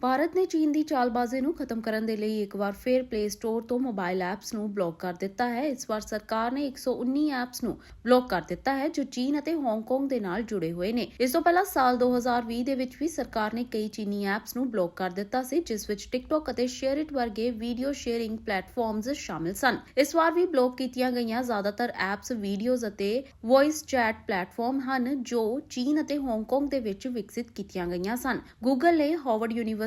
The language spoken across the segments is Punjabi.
ਭਾਰਤ ਨੇ ਚੀਨ ਦੀ ਚਾਲਬਾਜ਼ੀ ਨੂੰ ਖਤਮ ਕਰਨ ਦੇ ਲਈ ਇੱਕ ਵਾਰ ਫਿਰ ਪਲੇ ਸਟੋਰ ਤੋਂ ਮੋਬਾਈਲ ਐਪਸ ਨੂੰ ਬਲੌਕ ਕਰ ਦਿੱਤਾ ਹੈ। ਇਸ ਵਾਰ ਸਰਕਾਰ ਨੇ 119 ਐਪਸ ਨੂੰ ਬਲੌਕ ਕਰ ਦਿੱਤਾ ਹੈ, ਜੋ ਚੀਨ ਅਤੇ ਹਾਂਗਕਾਂਗ ਦੇ ਨਾਲ ਜੁੜੇ ਹੋਏ ਨੇ। ਇਸ ਤੋਂ ਪਹਿਲਾਂ ਸਾਲ 2020 ਦੇ ਵਿੱਚ ਵੀ ਸਰਕਾਰ ਨੇ ਕਈ ਚੀਨੀ ਐਪਸ ਨੂੰ ਬਲੌਕ ਕਰ ਦਿੱਤਾ ਸੀ, ਜਿਸ ਵਿੱਚ ਟਿਕਟੌਕ ਅਤੇ ਸ਼ੇਅਰ ਇਟ ਵਰਗੇ ਵੀਡੀਓ ਸ਼ੇਅਰਿੰਗ ਪਲੇਟਫਾਰਮਸ ਸ਼ਾਮਿਲ ਸਨ। ਇਸ ਵਾਰ ਵੀ ਬਲੌਕ ਕੀਤੀਆਂ ਗਈਆਂ ਜ਼ਿਆਦਾਤਰ ਐਪਸ ਵੀਡੀਓਜ਼ ਅਤੇ ਵੌਇਸ ਚੈਟ ਪਲੇਟਫਾਰਮ ਹਨ, ਜੋ ਚੀਨ ਅਤੇ ਹਾਂਗਕਾਂਗ ਦੇ ਵਿੱਚ ਵਿਕਸਿਤ ਕੀਤੀਆਂ ਗਈਆਂ ਸਨ। ਗੂਗਲ ਨੇ ਹਾਰਵਰਡ ਯੂਨੀਵਰਸਿਟੀ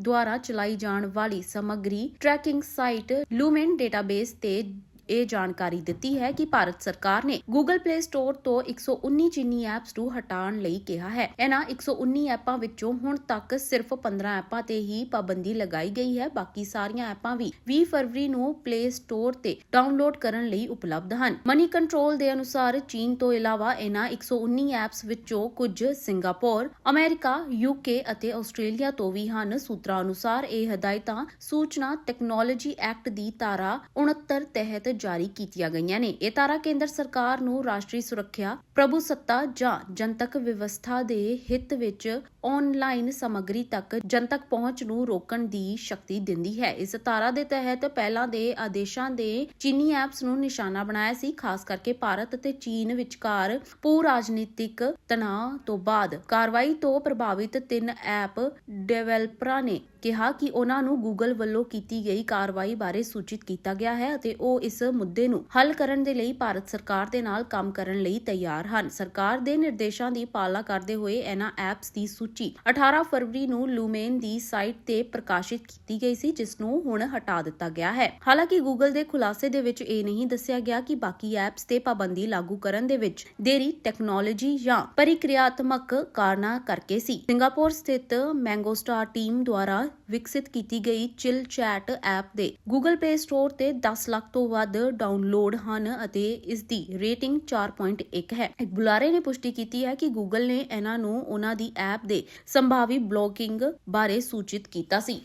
ਦੁਆਰਾ ਚਲਾਈ ਜਾਣ ਵਾਲੀ ਸਮੱਗਰੀ ਟਰੈਕਿੰਗ ਸਾਈਟ ਲੂਮਨ ਡੇਟਾਬੇਸ ਤੇ ਇਹ ਜਾਣਕਾਰੀ ਦਿੱਤੀ ਹੈ ਕਿ ਭਾਰਤ ਸਰਕਾਰ ਨੇ Google Play Store ਤੋਂ 119 ਚੀਨੀ ਐਪਸ ਨੂੰ ਹਟਾਉਣ ਲਈ ਕਿਹਾ ਹੈ। ਇਹਨਾਂ 119 ਐਪਾਂ ਵਿੱਚੋਂ ਹੁਣ ਤੱਕ ਸਿਰਫ 15 ਐਪਾਂ ਤੇ ਹੀ ਪਾਬੰਦੀ ਲਗਾਈ ਗਈ ਹੈ। ਬਾਕੀ ਸਾਰੀਆਂ ਐਪਾਂ ਵੀ 20 ਫਰਵਰੀ ਨੂੰ ਪਲੇ ਸਟੋਰ ਤੇ ਡਾਊਨਲੋਡ ਕਰਨ ਲਈ ਉਪਲਬਧ ਹਨ। ਮਨੀ ਕੰਟਰੋਲ ਦੇ ਅਨੁਸਾਰ ਚੀਨ ਤੋਂ ਇਲਾਵਾ ਇਹਨਾਂ 119 ਐਪਸ ਵਿੱਚੋਂ ਕੁਝ ਸਿੰਗਾਪੁਰ ਅਮਰੀਕਾ ਯੂਕੇ ਅਤੇ ਆਸਟ੍ਰੇਲੀਆ ਤੋਂ ਵੀ ਹਨ। ਸੂਤਰਾਂ ਅਨੁਸਾਰ ਇਹ ਹਦਾਇਤਾਂ ਸੂਚਨਾ ਟੈਕਨੋਲੋਜੀ ਐਕਟ ਦੀ ਧਾਰਾ 69 ਤਹਿਤ ਜਾਰੀ ਕੀਤੀਆਂ ਗਈਆਂ ਨੇ। ਇਹ ਧਾਰਾ ਕੇਂਦਰ ਸਰਕਾਰ ਨੂੰ ਰਾਸ਼ਟਰੀ ਸੁਰੱਖਿਆ ਪ੍ਰਭੂਸੱਤਾ ਜਾਂ ਜਨਤਕ ਵਿਵਸਥਾ ਦੇ ਹਿੱਤ ਵਿੱਚ ਆਨਲਾਈਨ ਸਮੱਗਰੀ ਤੱਕ ਜਨਤਕ ਪਹੁੰਚ ਨੂੰ ਰੋਕਣ ਦੀ ਸ਼ਕਤੀ ਦਿੰਦੀ ਹੈ। ਇਸ ਤਾਰਾ ਦੇ ਤਹਿਤ ਪਹਿਲਾਂ ਦੇ ਆਦੇਸ਼ਾਂ ਦੇ ਚੀਨੀ ਐਪਸ ਨੂੰ ਨਿਸ਼ਾਨਾ ਬਣਾਇਆ ਸੀ, ਖਾਸ ਕਰਕੇ ਭਾਰਤ ਅਤੇ ਚੀਨ ਵਿਚਕਾਰ ਭੂ ਰਾਜਨੀਤਿਕ ਤਣਾਅ ਤੋਂ ਬਾਅਦ। ਕਾਰਵਾਈ ਤੋਂ ਪ੍ਰਭਾਵਿਤ ਤਿੰਨ ਐਪ ਡਿਵੈਲਪਰਾਂ ਨੇ ਕਿਹਾ ਕਿ ਉਹਨਾਂ ਨੂੰ ਗੂਗਲ ਵੱਲੋਂ ਕੀਤੀ ਗਈ ਕਾਰਵਾਈ ਬਾਰੇ ਸੂਚਿਤ ਕੀਤਾ ਗਿਆ ਹੈ ਅਤੇ ਉਹ ਇਸ ਮੁੱਦੇ ਨੂੰ ਹੱਲ ਕਰਨ ਦੇ ਲਈ ਭਾਰਤ ਸਰਕਾਰ ਦੇ ਨਾਲ ਕੰਮ ਕਰਨ ਲਈ ਤਿਆਰ ਹਨ। ਸਰਕਾਰ ਦੇ ਨਿਰਦੇਸ਼ਾਂ ਦੀ ਪਾਲਣਾ ਕਰਦੇ ਹੋਏ ਇਹਨਾਂ ਐਪਸ ਦੀ ਸੂਚੀ 18 ਫਰਵਰੀ ਨੂੰ ਲੂਮੇਨ ਦੀ ਸਾਈਟ ਤੇ ਪ੍ਰਕਾਸ਼ਿਤ ਕੀਤੀ ਗਈ ਸੀ, ਜਿਸ ਨੂੰ ਹੁਣ ਹਟਾ ਦਿੱਤਾ ਗਿਆ ਹੈ। ਹਾਲਾਂਕਿ ਗੂਗਲ ਦੇ ਖੁਲਾਸੇ ਦੇ ਵਿੱਚ ਇਹ ਨਹੀਂ ਦੱਸਿਆ ਗਿਆ ਕਿ ਬਾਕੀ ਐਪਸ ਤੇ ਪਾਬੰਦੀ ਲਾਗੂ ਕਰਨ ਦੇ ਵਿੱਚ ਦੇਰੀ ਟੈਕਨੋਲੋਜੀ ਜਾਂ ਪ੍ਰਕਿਰਿਆਤਮਕ ਕਾਰਨਾਂ ਕਰਕੇ ਸੀ। ਸਿੰਗਾਪੁਰ ਸਥਿਤ ਮੈਂਗੋਸਟਾਰ ਟੀਮ ਦੁਆਰਾ ਵਿਕਸਿਤ ਕੀਤੀ ਗਈ ਚਿਲ ਚੈਟ ਐਪ ਦੇ। Google Play Store ਤੇ 10 ਲੱਖ ਤੋਂ ਵੱਧ ਡਾਊਨਲੋਡ ਹਨ ਅਤੇ ਇਸ ਦੀ ਰੇਟਿੰਗ 4.1 ਹੈ ਇੱਕ ਬੁਲਾਰੇ ਨੇ ਪੁਸ਼ਟੀ ਕੀਤੀ ਹੈ ਕਿ Google ਨੇ ਇਹਨਾਂ ਨੂੰ ਉਹਨਾਂ ਦੀ ਐਪ ਦੇ ਸੰਭਾਵੀ ਬਲੌਕਿੰਗ ਬਾਰੇ ਸੂਚਿਤ ਕੀਤਾ ਸੀ।